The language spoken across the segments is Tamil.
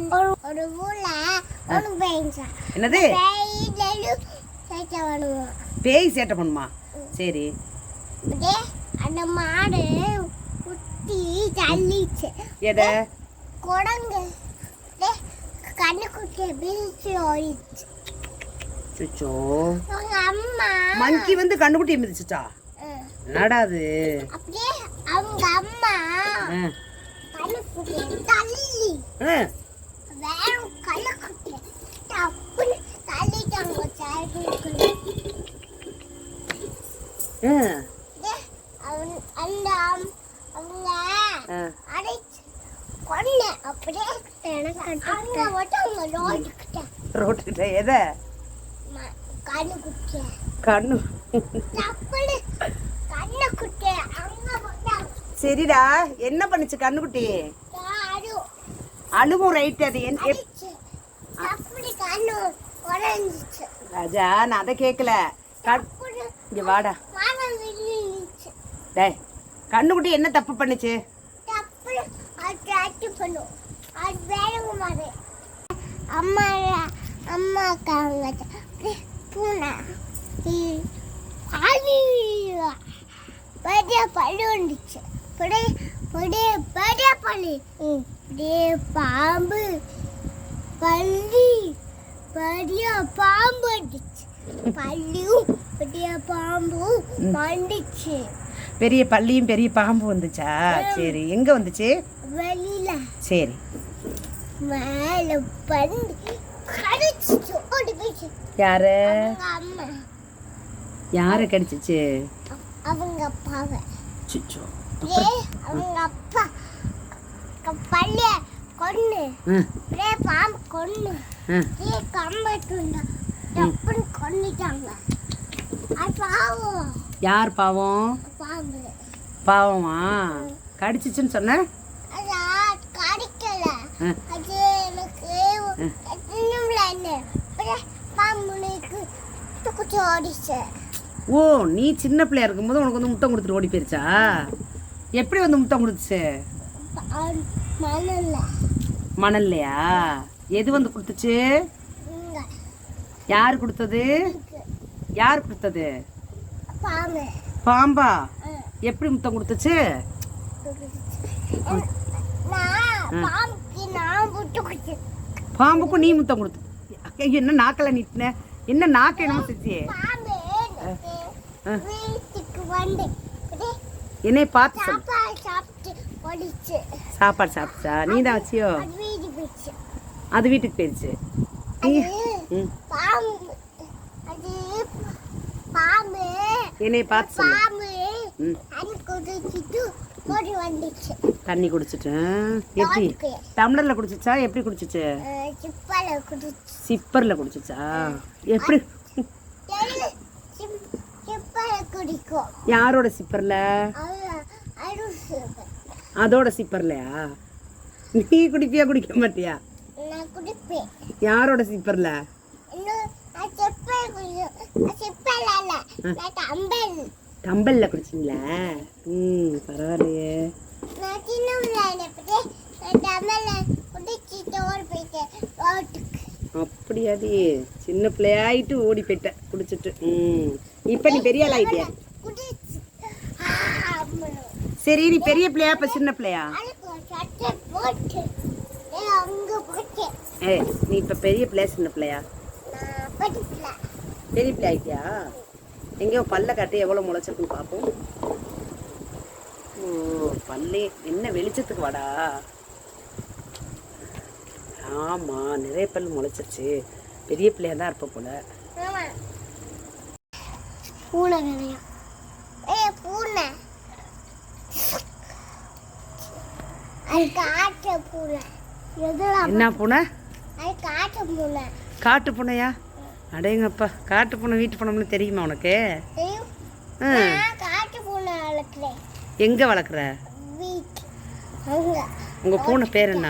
ஒரு ஊர்ல ஒரு பேஞ்சா என்னது? பேய் சேட்டை பண்ணுமா? சரி. அந்த மாடு குத்தி தள்ளிச்சு எதை? குரங்கு. அப்படியே கண்ணுக்குட்டியை பிரிச்சு ஓடிச்சு சுச்சோ அம்மா. மங்கி வந்து கண்ணுக்குட்டி மிதிச்சுட்டா அப்படியே அவங்க அம்மா கண்ணுக்குட்டியை தள்ளி வேற கண்ணுக்குட்டியை டப்புன்னு தள்ளிட்டாங்க சைடுக்குள்ள அவன் அந்த அம்- அவங்க அடைச்சு கொன்ன அப்படியே அங்க மட்டும் அவங்க ரோட்டுக்கிட்ட எதை? கண்ணு. சரிடா. என்ன பண்ணுச்சு கண்ணுக்குட்டி? அழுவும் ரைட் அது. என் ராஜா நான் அதை கேட்கல இங்க வாடா. டேய் கண்ணுக்குட்டி என்ன தப்பு பண்ணுச்சு? அம்மா அம்மா பூனை. பெரிய பள்ளி வந்துச்சு. பெரிய பெரிய பெரிய பெரிய பாம்பு பள்ளி பெரிய பாம்பு வந்துச்சு பள்ளியும் பெரிய பாம்பும் வந்துச்சு பெரிய பள்ளியும் பெரிய பாம்பு வந்துச்சா? சரி எங்க வந்துச்சு? வெளியில. சரி. மேல பண்ணி கடிச்சிச்சு ஓடி போயிடுச்சு யாரு? அம்மா. யாரை கடிச்சிச்சு? அவங்க அப்பாவை. சுச்சோ அவங்க அப்பா. பள்ளிய கொன்னு. ஆ, அப்படியே பாம்பு ஆ. ஏ கம்பட்டுண்டா டப்புன்னு கொன்னுட்டாங்க. அது பாவம். யார் பாவம்? பாம்பு. பாவமா? கடிச்சிச்சுன்னு சொன்ன? அதா கடிக்கல. அது எனக்கு ஓ நீ சின்ன பிள்ளையா இருக்கும்போது உனக்கு வந்து முத்தம் கொடுத்துட்டு ஓடி போயிருச்சா? எப்படி வந்து முத்தம் கொடுத்துச்சு? மணல்லையா? எது வந்து கொடுத்துச்சு? யார் கொடுத்தது. யார் கொடுத்தது? பாம்பு. எப்படி முத்தம் கொடுத்துச்சு? பாம்புக்கும் நீ முத்தம் கொடுத்து. என்ன நாக்கில் நிட்டின? என்ன நாக்கு என்னமோ செஞ்சி என்னை பார்த்து சாப்பாடு சாப்பிட்டு? ஓடிச்சு சாப்பாடு சாப்பிட்டா நீ தான் வச்சியோ அது வீட்டுக்கு போயிடுச்சு. என்னை பார்த்து சொல்லு. தண்ணி குடிச்சிட்டு எப்படி. டம்ளர்ல குடிச்சிச்சா? எப்படி குடிச்சிச்சு? சிப்பர்ல குடிச்சிச்சா? எப்படி? யாரோட சிப்பர்ல? அதோட சிப்பர்லையா நீ குடிப்பியா குடிக்க மாட்டியா? யாரோட சிப்பர்ல டம்பல்ல குடிச்சிங்களா? ம் பரவாயில்லையே. நான் சின்ன பிள்ளையாயிட்டு ஓடி போயிட்ட குடிச்சிட்டு. ம். இப்போ நீ பெரிய ஆள் ஆயிட்டியா சரி நீ பெரிய பிள்ளையா இப்ப சின்ன பிள்ளையா? ஏ நீ இப்ப பெரிய பிள்ளையா சின்ன பிள்ளையா? பெரிய பிள்ளை ஆயிட்டியா? எங்கேயோ பல்ல காட்டி எவ்வளோ முளைச்சிருக்குன்னு பார்ப்போம் ஓ பல்லே என்ன வெளிச்சத்துக்கு வாடா? ஆமாம் நிறைய பல் முளைச்சிருச்சு. பெரிய பிள்ளையாக தான் இருப்ப போல. பூனை நிறையா ஏய் பூனை அது காட்டு பூனை எதுலாம் என்ன பூனை? காட்டு பூனை. காட்டு பூனையா? அடேங்கப்பா காட்டு பூனை வீட்டு பூனைன்னு தெரியுமா உனக்கு? எங்க வளர்க்குற? உங்க பூனை பேர் என்ன?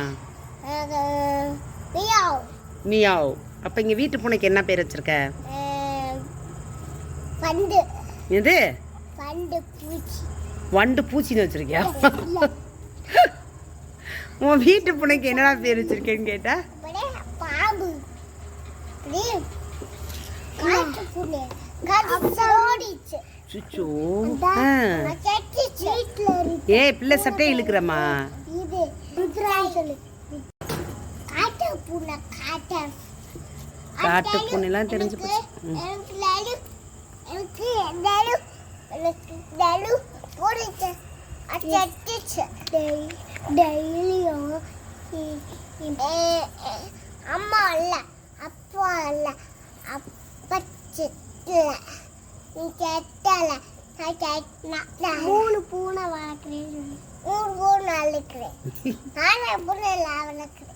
மியாவ். மியாவ். அப்ப இங்க வீட்டு பூனைக்கு என்ன பேர் வச்சிருக்க? இது பண்டு பூச்சி. வண்டு பூச்சின்னு வச்சிருக்கியா? உன் வீட்டு பூனைக்கு என்னடா பேர் வச்சிருக்கேன்னு கேட்டா? பாம்பு. ஏய் பிள்ளை பூனை காட்டு காட்டு. பூனைலாம் தெரிஞ்சு போச்சு. டெய்லியும் அம்மா இல்ல அப்பா இல்ல அப்பா சித்துல நீ செத்தல நான் மூணு பூனை வளர்க்குறேன் மூணு பூனை வளர்க்குறேன். நானும் பூனை வளர்க்குறேன்.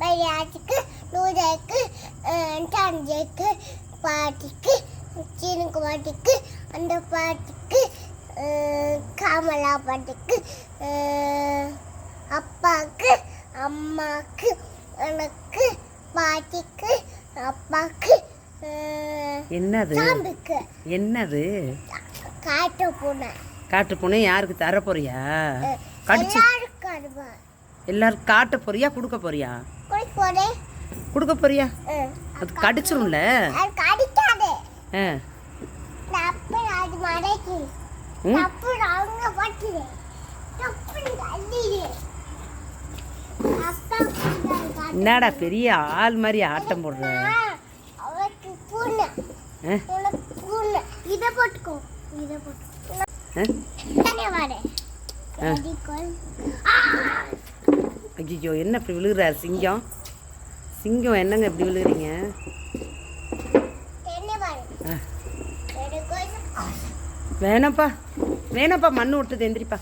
பையாச்சுக்கு நூறுக்கு தஞ்சைக்கு பாட்டிக்கு சீனுக்கு பாட்டிக்கு அந்த பாட்டிக்கு காமலா பாட்டிக்கு அப்பாவுக்கு அம்மாவுக்கு எனக்கு பாட்டிக்கு அப்பாவுக்கு அஹ், என்னது? சாம்பிக்கு. என்னது? காட்டு பூனை. காட்டு பூனை யாருக்கு தர போறியா கடிச்சு. எல்லாரும் காட்ட போறியா கொடுக்க போறியா? கொடுக்க போறியா? அது கடிச்சிரும்ல? அது கடிக்காதே. அது மறைக்கு ம் தப்பு அவங்க பட்டுது தப்பு தள்ளிடு அப்பா என்னடா பெரிய ஆள் மாதிரி ஆட்டம் போடுற. ஐயோ என்ன இப்படி விழுகிறார் சிங்கம். சிங்கம் என்னங்க இப்படி விழுகிறீங்க? வேணாப்பா வேணாப்பா மண்ணு விட்டுது எந்திரிப்பா.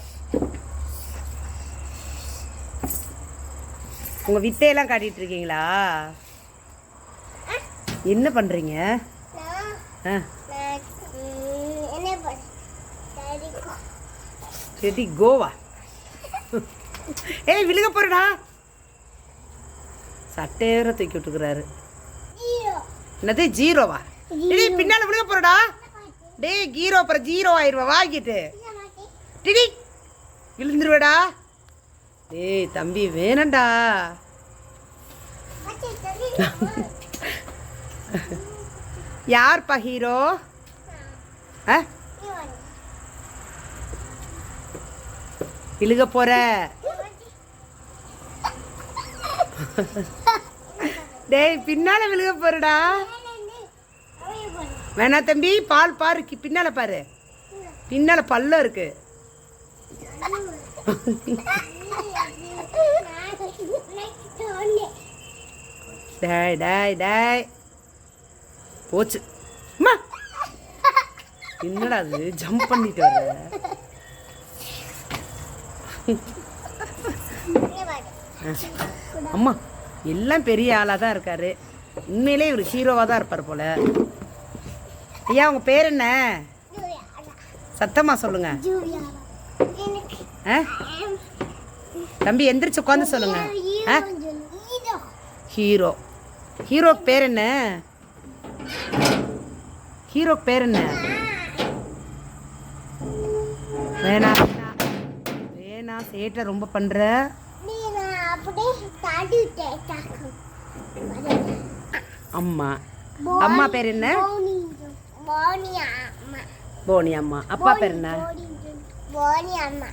உங்கள் வித்தையெல்லாம் காட்டிட்டு இருக்கீங்களா? என்ன பண்ணுறீங்க ஆ. கோவா. ஏய் விழுக போறடா. சட்டையற தூக்கி விட்டுக்கிறாரு என்னது ஜீரோவா? டேய் பின்னால விழுக போறடா. டேய் ஜீரோ அப்புறம் ஜீரோ ஆயிருவா வாங்கிட்டு. டிடி விழுந்துருவேடா. டேய் தம்பி வேணண்டா. யார்ப்பா ஹீரோ? இழுக போற. டேய் பின்னால விழுக போறடா. வேணா தம்பி பால் பாரு பின்னால பாரு. பின்னால பல்லம் இருக்கு. டேய் டேய் டேய். போச்சு. அம்மா. என்னடா அது ஜம்ப் பண்ணிட்டு வர அம்மா எல்லாம் பெரிய ஆளாக தான் இருக்காரு. உண்மையிலே இவர் ஹீரோவாக தான் இருப்பார் போல. ஐயா உங்க பேர் என்ன? சத்தமா சொல்லுங்க. ஆ தம்பி எந்திரிச்சு உட்காந்து சொல்லுங்க. ஹீரோ ஹீரோக்கு பேர் என்ன? ஹீரோக்கு பேர் என்ன? வேணா. வேணா சேட்டை ரொம்ப பண்ற. அம்மா. அம்மா பேர் என்ன? போனி அம்மா. அப்பா பேர் என்ன? போனி அம்மா.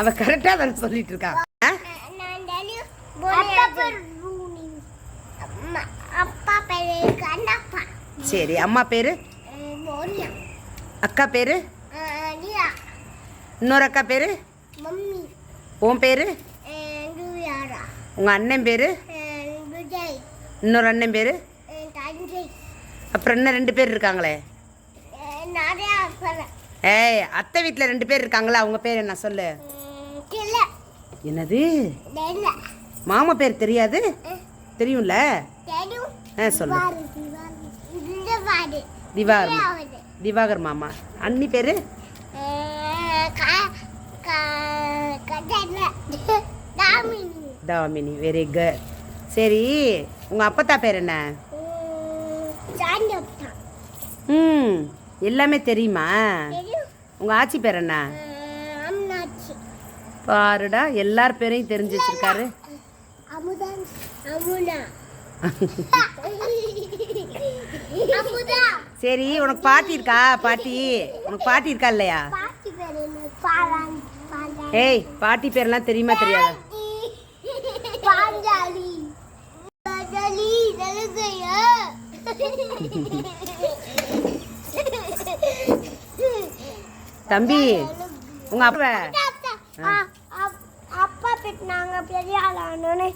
அவ கரெக்டா தானே சொல்லிட்டு இருக்கா? சரி அம்மா பேரு? அக்கா பேரு? இன்னொரு அக்கா பேரு? உன் பேரு? உங்க அண்ணன் பேரு? இன்னொரு அண்ணன் பேரு? அப்புறம் இன்னும் ரெண்டு பேர் இருக்காங்களே? ஏய் அத்தை வீட்டில் ரெண்டு பேர் இருக்காங்களா? அவங்க பேர் என்ன? சொல்லு. என்னது? மாமா பேர் தெரியாது? தெரியும்ல? தெரியும் ஆ சொல்லு. திவாகர் திவாகர் மாமா. அண்ணி பேரு? தாமினி. தாமினி. வெரி குட் சரி உங்க அப்பத்தா பேர் என்ன? ம் எல்லாமே தெரியுமா? தெரியும். உங்க ஆச்சி பேர் என்ன? பாருடா எல்லார் பேரையும் தெரிஞ்சு வச்சிருக்காரு. சரி உனக்கு பாட்டி இருக்கா? பாட்டி உனக்கு பாட்டி இருக்கா இல்லையா? ஏய் பாட்டி பேர்லாம் தெரியுமா தெரியாதா? தம்பி உங்க அப்பா அப்பா பெட்டினாங்க பெரிய ஆளானோன்னு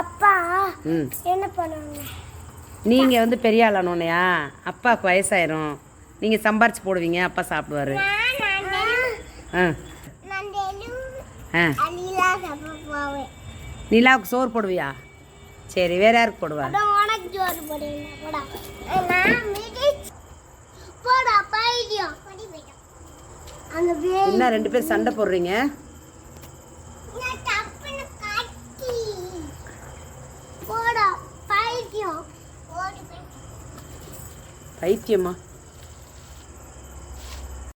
அப்பா என்ன பண்ணுவாங்க? நீங்கள் வந்து பெரிய ஆளானோனையா? அப்பாவுக்கு வயசாயிரும். நீங்கள் சம்பாரிச்சு போடுவீங்க அப்பா சாப்பிடுவாரு. நிலாவுக்கு சோறு போடுவியா? சரி வேற யாருக்கு போடுவா? என்ன ரெண்டு பேரும் சண்டை போடுறீங்க நான் தப்புன்னு காட்டி போடா பைத்தியம் ஓடி போய் பைத்தியமா?